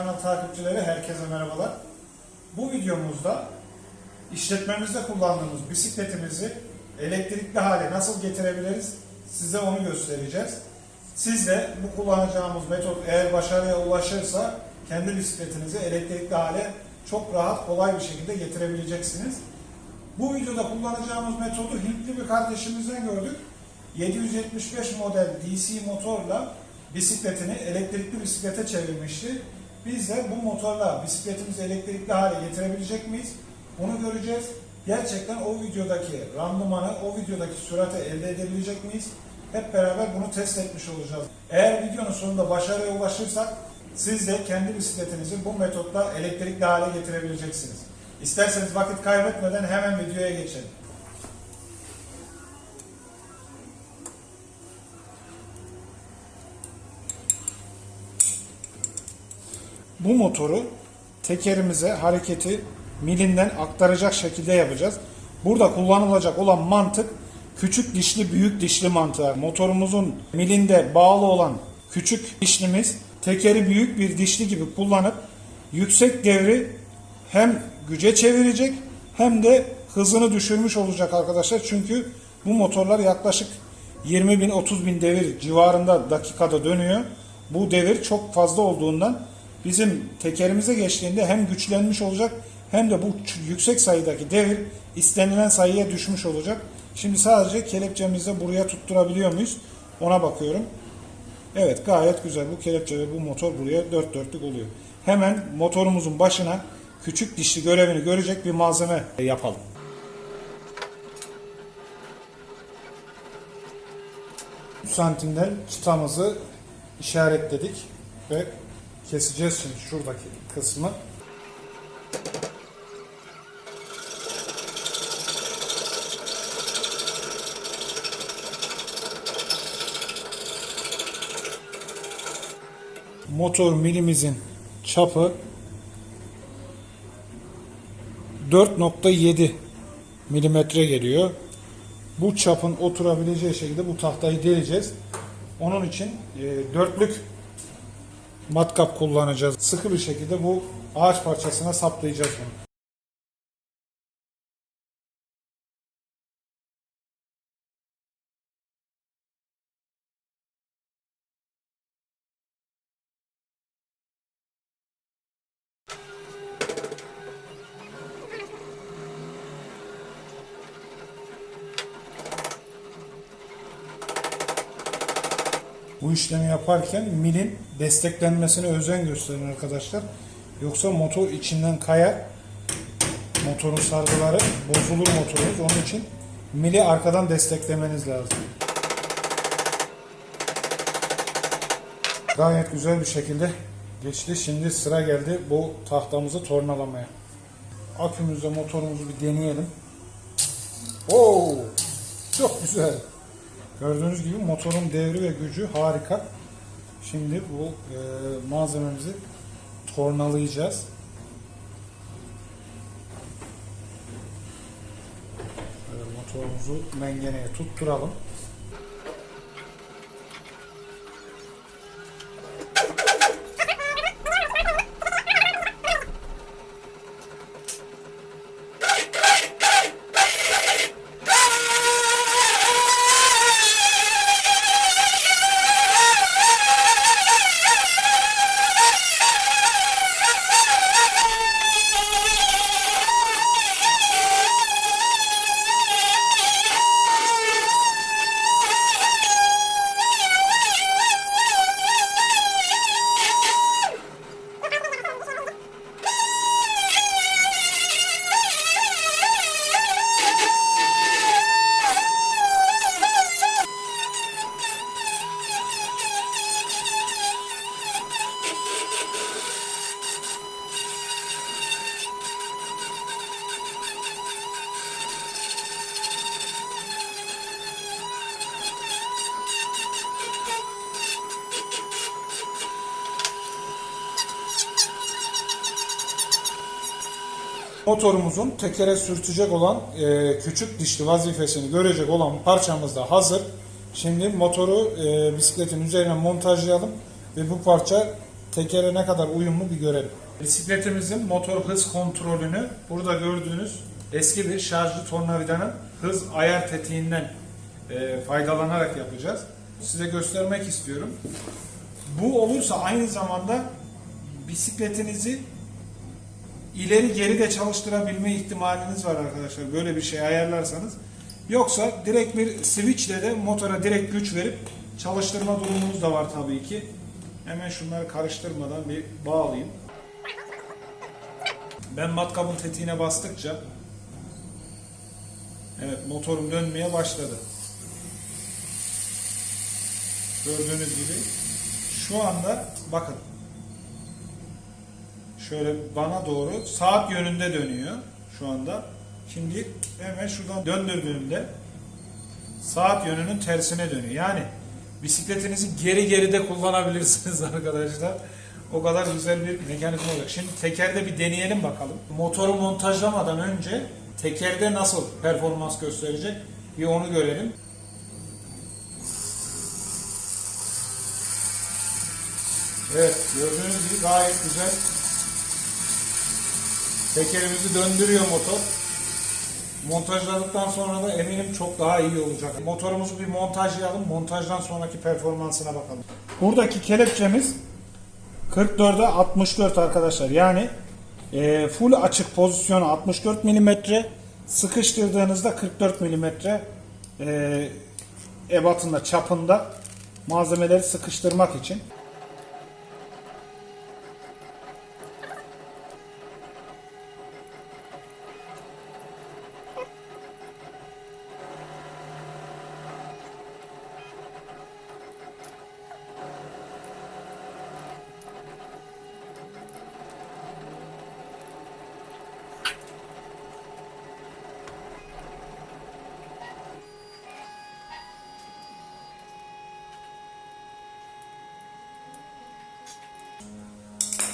Kanal takipçileri herkese merhabalar. Bu videomuzda işletmemizde kullandığımız bisikletimizi elektrikli hale nasıl getirebiliriz size onu göstereceğiz. Siz de bu kullanacağımız metot eğer başarıya ulaşırsa kendi bisikletinizi elektrikli hale çok rahat kolay bir şekilde getirebileceksiniz. Bu videoda kullanacağımız metodu Hintli bir kardeşimizden gördük. 775 model DC motorla bisikletini elektrikli bisiklete çevirmişti. Biz de bu motorla bisikletimizi elektrikli hale getirebilecek miyiz? Bunu göreceğiz. Gerçekten o videodaki randımanı, o videodaki sürate elde edebilecek miyiz? Hep beraber bunu test etmiş olacağız. Eğer videonun sonunda başarıya ulaşırsak siz de kendi bisikletinizi bu metotla elektrikli hale getirebileceksiniz. İsterseniz vakit kaybetmeden hemen videoya geçelim. Bu motoru tekerimize hareketi milinden aktaracak şekilde yapacağız. Burada kullanılacak olan mantık küçük dişli büyük dişli mantığı. Motorumuzun milinde bağlı olan küçük dişlimiz tekeri büyük bir dişli gibi kullanıp yüksek devri hem güce çevirecek hem de hızını düşürmüş olacak arkadaşlar. Çünkü bu motorlar yaklaşık 20 bin 30 bin devir civarında dakikada dönüyor. Bu devir çok fazla olduğundan bizim tekerimize geçtiğinde hem güçlenmiş olacak hem de bu yüksek sayıdaki devir istenilen sayıya düşmüş olacak. Şimdi sadece kelepçemizi buraya tutturabiliyor muyuz? Ona bakıyorum. Evet gayet güzel. Bu kelepçe ve bu motor buraya dört dörtlük oluyor. Hemen motorumuzun başına küçük dişli görevini görecek bir malzeme yapalım. santimden çıtamızı işaretledik ve keseceğiz şimdi şuradaki kısmı. Motor milimizin çapı 4.7 milimetre geliyor. Bu çapın oturabileceği şekilde bu tahtayı deleceğiz. Onun için e, dörtlük matkap kullanacağız. Sıkı bir şekilde bu ağaç parçasına saplayacağız bunu. İşlemi yaparken milin desteklenmesine özen gösterin arkadaşlar. Yoksa motor içinden kayar. Motorun sargıları bozulur motorunuz. Onun için mili arkadan desteklemeniz lazım. Gayet güzel bir şekilde geçti. Şimdi sıra geldi bu tahtamızı tornalamaya. Akümüzle motorumuzu bir deneyelim. Oo, çok güzel. Gördüğünüz gibi motorun devri ve gücü harika. Şimdi bu e, malzememizi tornalayacağız. Şöyle motorumuzu mengeneye tutturalım. Motorumuzun tekere sürtecek olan e, küçük dişli vazifesini görecek olan parçamız da hazır. Şimdi motoru e, bisikletin üzerine montajlayalım ve bu parça tekere ne kadar uyumlu bir görelim. Bisikletimizin motor hız kontrolünü burada gördüğünüz eski bir şarjlı tornavidanın hız ayar tetiğinden e, faydalanarak yapacağız. Size göstermek istiyorum. Bu olursa aynı zamanda bisikletinizi ileri geri de çalıştırabilme ihtimaliniz var arkadaşlar. Böyle bir şey ayarlarsanız. Yoksa direkt bir switchle de motora direkt güç verip çalıştırma durumunuz da var tabii ki. Hemen şunları karıştırmadan bir bağlayayım. Ben matkabın tetiğine bastıkça Evet motorum dönmeye başladı. Gördüğünüz gibi şu anda bakın şöyle bana doğru saat yönünde dönüyor şu anda. Şimdi hemen şuradan döndürdüğümde saat yönünün tersine dönüyor. Yani bisikletinizi geri geride kullanabilirsiniz arkadaşlar. O kadar güzel bir mekanizma olacak. Şimdi tekerde bir deneyelim bakalım. Motoru montajlamadan önce tekerde nasıl performans gösterecek bir onu görelim. Evet gördüğünüz gibi gayet güzel. Tekerimizi döndürüyor motor. Montajladıktan sonra da eminim çok daha iyi olacak. Motorumuzu bir montajlayalım. Montajdan sonraki performansına bakalım. Buradaki kelepçemiz 44'e 64 arkadaşlar. Yani e, full açık pozisyonu 64 mm. Sıkıştırdığınızda 44 mm e, ebatında, çapında malzemeleri sıkıştırmak için.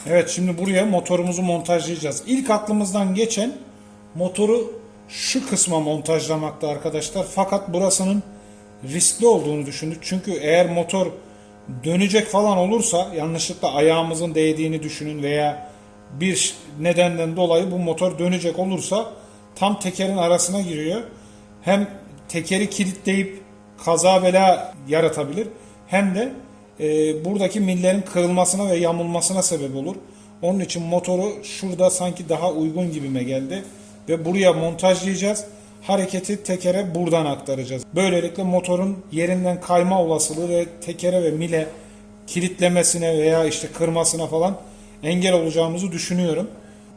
Evet şimdi buraya motorumuzu montajlayacağız. İlk aklımızdan geçen motoru şu kısma montajlamakta arkadaşlar. Fakat burasının riskli olduğunu düşündük. Çünkü eğer motor dönecek falan olursa yanlışlıkla ayağımızın değdiğini düşünün veya bir nedenden dolayı bu motor dönecek olursa tam tekerin arasına giriyor. Hem tekeri kilitleyip kaza bela yaratabilir hem de e, buradaki millerin kırılmasına ve yamulmasına sebep olur. Onun için motoru şurada sanki daha uygun gibime geldi ve buraya montajlayacağız. Hareketi tekere buradan aktaracağız. Böylelikle motorun yerinden kayma olasılığı ve tekere ve mile kilitlemesine veya işte kırmasına falan engel olacağımızı düşünüyorum.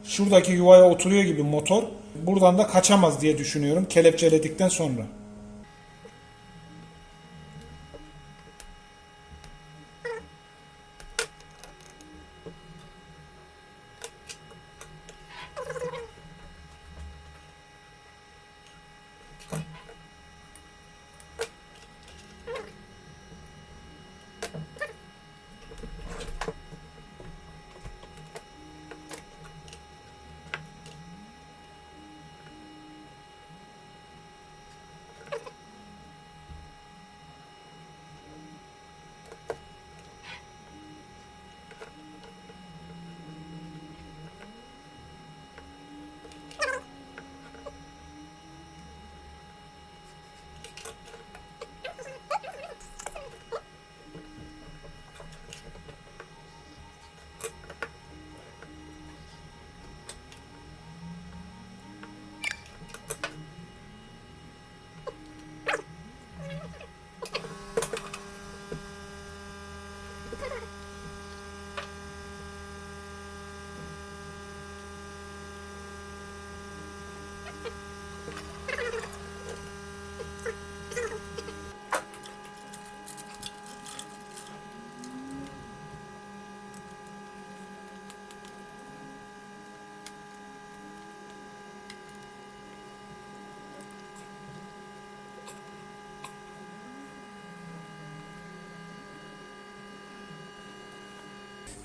Şuradaki yuvaya oturuyor gibi motor buradan da kaçamaz diye düşünüyorum kelepçeledikten sonra.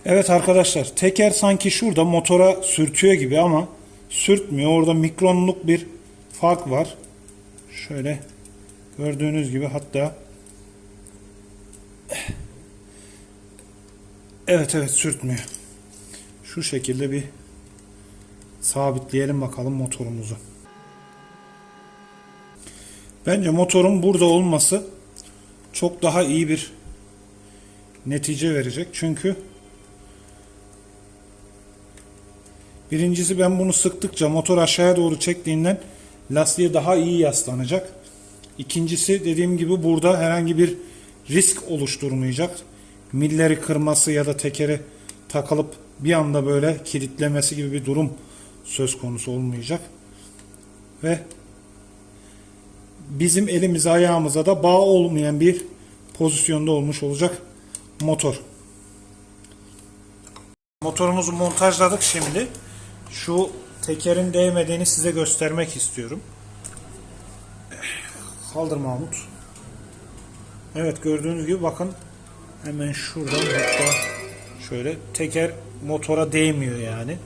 Evet arkadaşlar teker sanki şurada motora sürtüyor gibi ama sürtmüyor. Orada mikronluk bir fark var. Şöyle gördüğünüz gibi hatta Evet evet sürtmüyor. Şu şekilde bir sabitleyelim bakalım motorumuzu. Bence motorun burada olması çok daha iyi bir netice verecek. Çünkü birincisi ben bunu sıktıkça motor aşağıya doğru çektiğinden lastiğe daha iyi yaslanacak. İkincisi dediğim gibi burada herhangi bir risk oluşturmayacak. Milleri kırması ya da tekeri takılıp bir anda böyle kilitlemesi gibi bir durum söz konusu olmayacak. Ve bizim elimize ayağımıza da bağ olmayan bir pozisyonda olmuş olacak motor. Motorumuzu montajladık şimdi. Şu tekerin değmediğini size göstermek istiyorum. Kaldır Mahmut. Evet gördüğünüz gibi bakın hemen şuradan hatta şöyle teker motora değmiyor yani.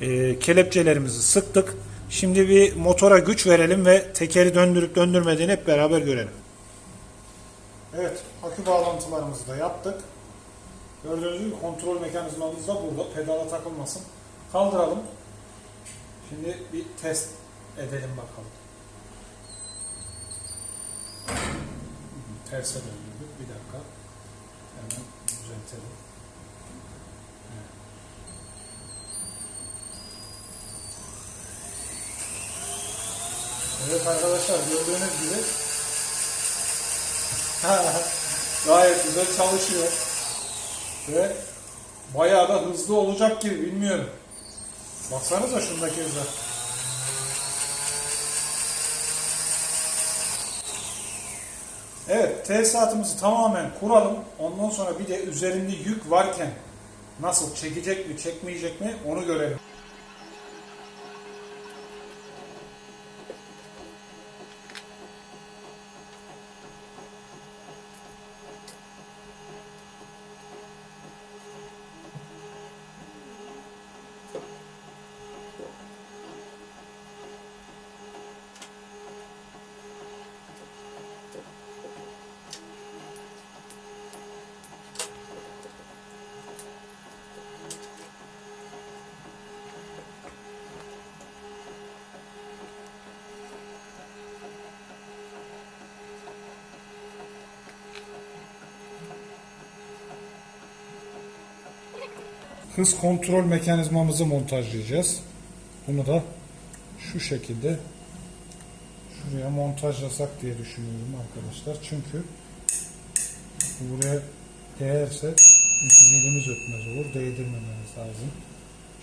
Ee, kelepçelerimizi sıktık. Şimdi bir motora güç verelim ve tekeri döndürüp döndürmediğini hep beraber görelim. Evet, akü bağlantılarımızı da yaptık. Gördüğünüz gibi kontrol mekanizmamız da burada. Pedala takılmasın. Kaldıralım. Şimdi bir test edelim bakalım. Terse döndürdük. Bir dakika. Hemen düzeltelim. Evet arkadaşlar gördüğünüz gibi gayet güzel çalışıyor. Ve bayağı da hızlı olacak gibi bilmiyorum. Baksanıza şundaki hıza. Evet, tesisatımızı tamamen kuralım. Ondan sonra bir de üzerinde yük varken nasıl çekecek mi, çekmeyecek mi onu görelim. Hız kontrol mekanizmamızı montajlayacağız. Bunu da şu şekilde şuraya montajlasak diye düşünüyorum arkadaşlar. Çünkü buraya değerse zilimiz ötmez olur. Değdirmememiz lazım.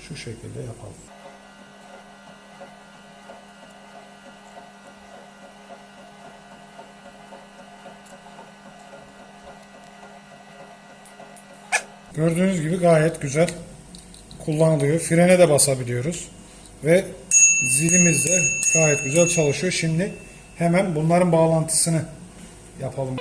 Şu şekilde yapalım. Gördüğünüz gibi gayet güzel kullanılıyor. Frene de basabiliyoruz. Ve zilimiz de gayet güzel çalışıyor. Şimdi hemen bunların bağlantısını yapalım.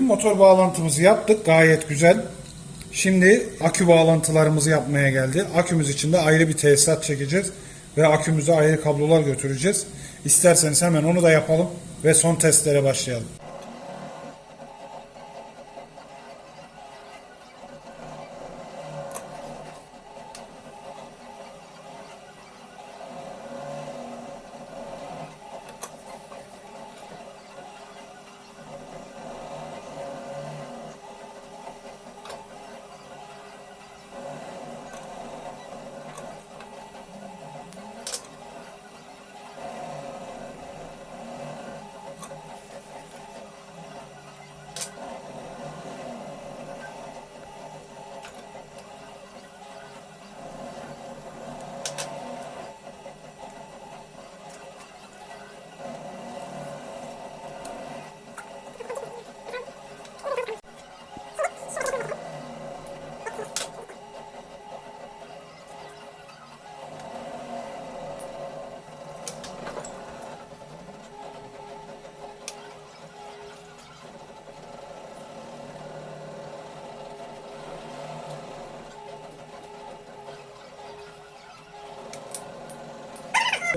Motor bağlantımızı yaptık. Gayet güzel. Şimdi akü bağlantılarımızı yapmaya geldi. Akümüz için de ayrı bir tesisat çekeceğiz. Ve akümüze ayrı kablolar götüreceğiz. İsterseniz hemen onu da yapalım. Ve son testlere başlayalım.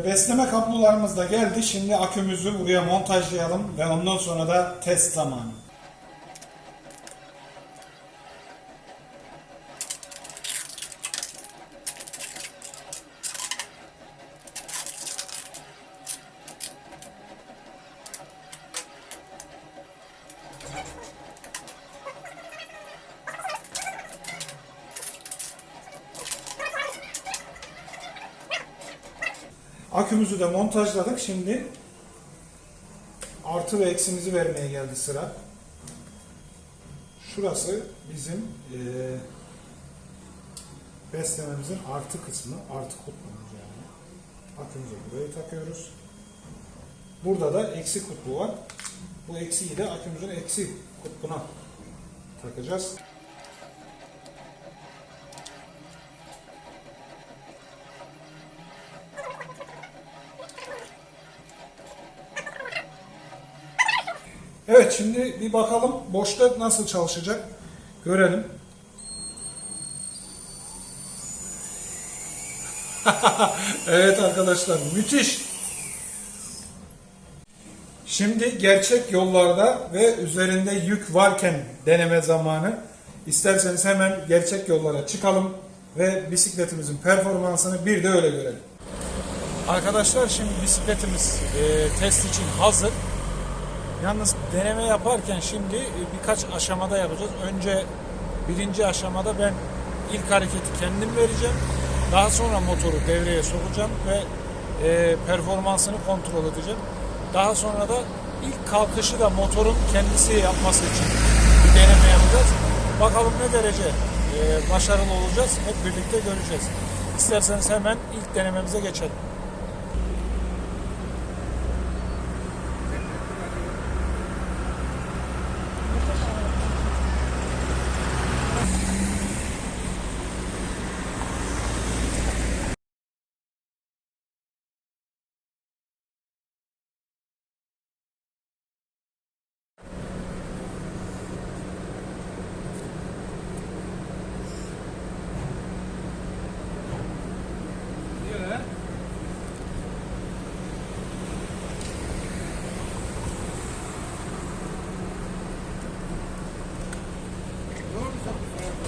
Besleme kablolarımız da geldi. Şimdi akümüzü buraya montajlayalım ve ondan sonra da test zamanı. Akümüzü de montajladık. Şimdi artı ve eksimizi vermeye geldi sıra. Şurası bizim eee beslememizin artı kısmı, artı kutbumuz yani. Akümüzü buraya takıyoruz. Burada da eksi kutbu var. Bu eksiyi de akümüzün eksi kutbuna takacağız. Evet şimdi bir bakalım boşta nasıl çalışacak görelim. evet arkadaşlar müthiş. Şimdi gerçek yollarda ve üzerinde yük varken deneme zamanı. İsterseniz hemen gerçek yollara çıkalım ve bisikletimizin performansını bir de öyle görelim. Arkadaşlar şimdi bisikletimiz e, test için hazır. Yalnız deneme yaparken şimdi e, birkaç aşamada yapacağız. Önce birinci aşamada ben ilk hareketi kendim vereceğim. Daha sonra motoru devreye sokacağım ve e, performansını kontrol edeceğim. Daha sonra da ilk kalkışı da motorun kendisi yapması için bir deneme yapacağız. Bakalım ne derece e, başarılı olacağız hep birlikte göreceğiz. İsterseniz hemen ilk denememize geçelim.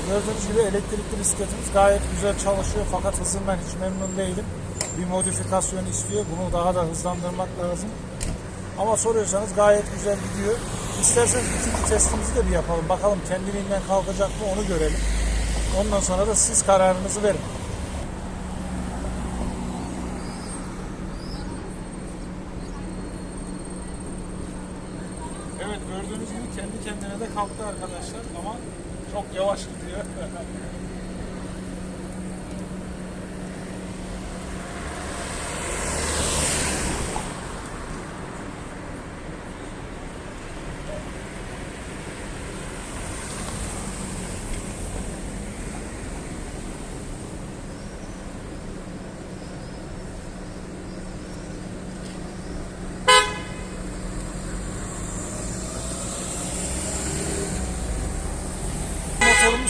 Gördüğünüz gibi elektrikli bisikletimiz gayet güzel çalışıyor fakat hızından hiç memnun değilim. Bir modifikasyon istiyor. Bunu daha da hızlandırmak lazım. Ama soruyorsanız gayet güzel gidiyor. İsterseniz ikinci testimizi de bir yapalım. Bakalım kendiliğinden kalkacak mı onu görelim. Ondan sonra da siz kararınızı verin. Evet gördüğünüz gibi kendi kendine de kalktı arkadaşlar ama çok yavaş gidiyor.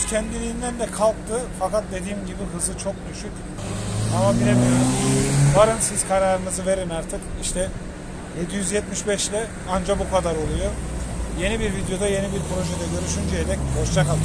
kendiliğinden de kalktı. Fakat dediğim gibi hızı çok düşük. Ama bilemiyorum. Varın siz kararınızı verin artık. İşte 775 ile anca bu kadar oluyor. Yeni bir videoda yeni bir projede görüşünceye dek hoşçakalın.